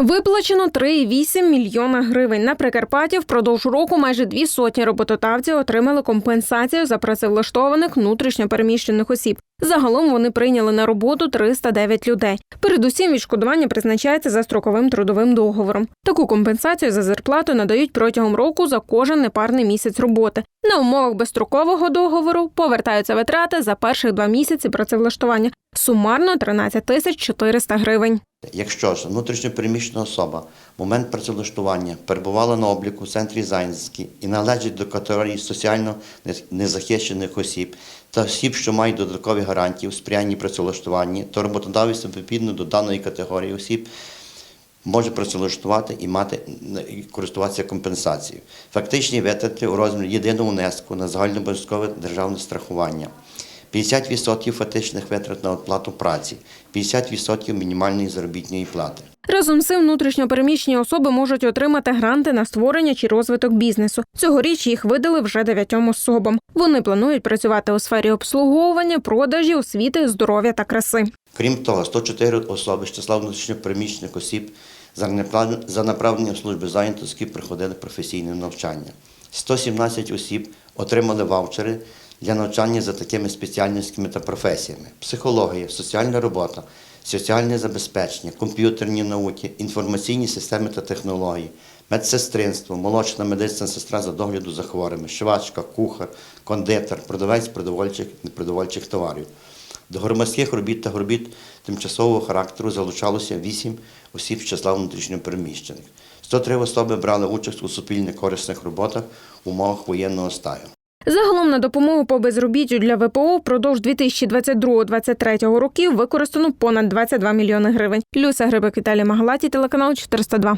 Виплачено 3,8 мільйона гривень. На Прикарпатті впродовж року майже дві сотні роботодавців отримали компенсацію за працевлаштованих внутрішньопереміщених осіб. Загалом вони прийняли на роботу 309 людей. Передусім відшкодування призначається за строковим трудовим договором. Таку компенсацію за зарплату надають протягом року за кожен непарний місяць роботи. На умовах безстрокового договору повертаються витрати за перших два місяці працевлаштування. Сумарно 13 тисяч 400 гривень. Якщо ж внутрішньопереміщена особа в момент працевлаштування перебувала на обліку в центрі зайнятості і належить до категорії соціально незахищених осіб та осіб, що мають додаткові гарантії у сприянні працевлаштуванні, то роботодавець відповідно до даної категорії осіб може працевлаштувати і мати користуватися компенсацією. Фактичні витрати у розмірі єдиного внеску на загальнообов'язкове державне страхування. 50% фактичних витрат на оплату праці, 50% мінімальної заробітної плати. Разом з цим внутрішньопереміщені особи можуть отримати гранти на створення чи розвиток бізнесу. Цьогоріч їх видали вже дев'ятьом особам. Вони планують працювати у сфері обслуговування, продажі, освіти, здоров'я та краси. Крім того, 104 особи з числа внутрішньопереміщених осіб за направ- за направленням служби зайнятості приходили професійне навчання. 117 осіб отримали ваучери для навчання за такими спеціальностями та професіями: психологія, соціальна робота, соціальне забезпечення, комп'ютерні науки, інформаційні системи та технології, медсестринство, молочна медична сестра за догляду за хворими, швачка, кухар, кондитер, продавець продовольчих і непродовольчих товарів. До громадських робіт та робіт тимчасового характеру залучалося 8 осіб з числа внутрішньопереміщених. 103 особи брали участь у суспільних корисних роботах в умовах воєнного стаю. Загалом на допомогу по безробіттю для ВПО впродовж 2022-2023 років використано понад 22 мільйони гривень. Люся Грибик, Віталій Магалаті, телеканал 402.